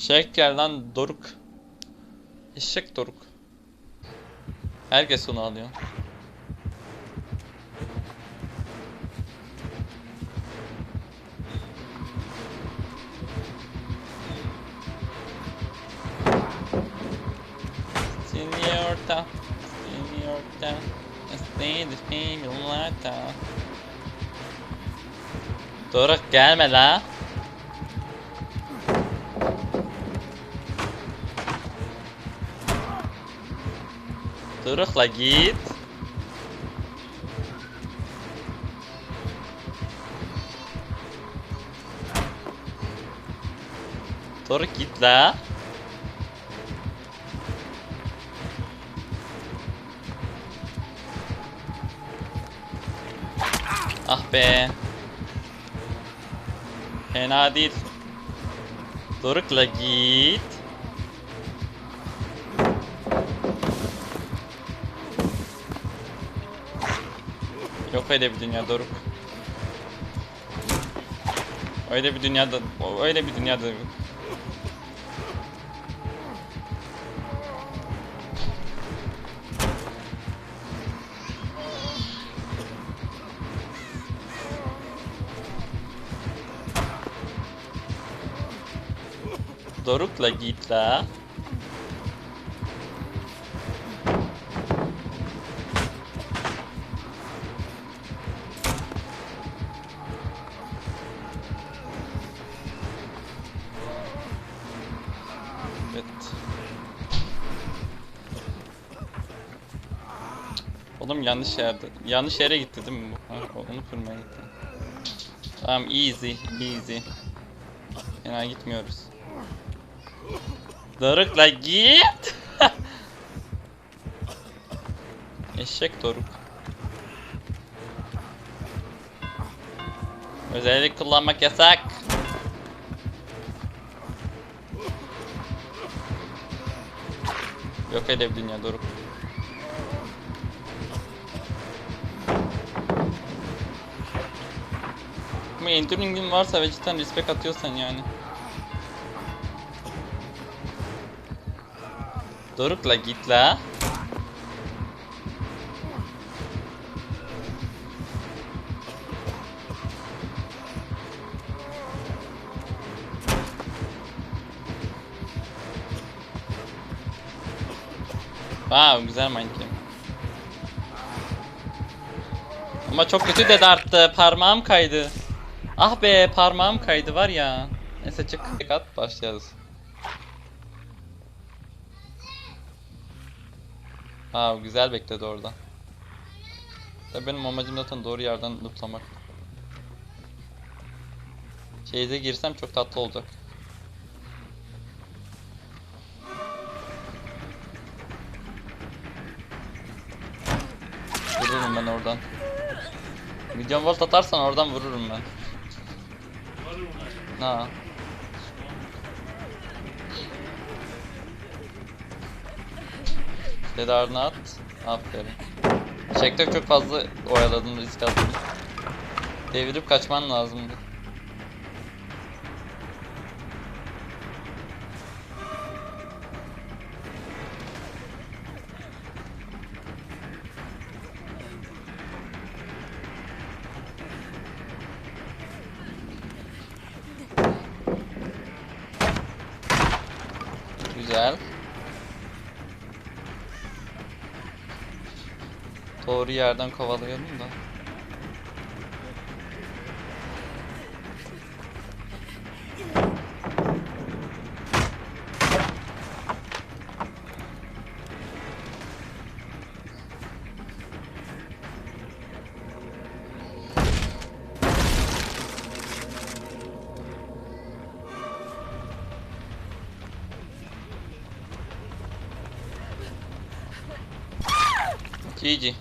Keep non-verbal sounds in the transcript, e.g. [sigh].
Şey gel lan Doruk. Eşek Doruk. Herkes onu alıyor. Seniorita, stay the seniorita. Doruk gelme la. Doruk'la git. Doruk git la. Ah be. Fena değil. Doruk'la git. Yok öyle bir dünya Doruk. Öyle bir dünyada, öyle bir dünyada. Doruk'la git la. Oğlum yanlış yerde. Yanlış yere gitti değil mi bu? Ha, onu kırmaya gitti. Tamam easy, easy. Fena gitmiyoruz. Doruk'la git. [laughs] Eşek Doruk. Özellik kullanmak yasak. Yok öyle bir dünya Doruk. Ama enduring'in varsa ve cidden respect atıyorsan yani. Doruk'la git la. Wow güzel Minecraft. Ama çok kötü de arttı. Parmağım kaydı. Ah be parmağım kaydı var ya. Neyse çık. Tek at başlayalım. Aa güzel bekledi orada. Tabii benim amacım zaten doğru yerden lootlamak. Şeyde girsem çok tatlı olacak. Vururum ben oradan. Milyon volt atarsan oradan vururum ben. Ha. Tedarını at. Aferin. Çekte çok fazla oyaladın risk attın. Devirip kaçman lazımdı. Güzel. Doğru yerden kovalayalım da. Иди.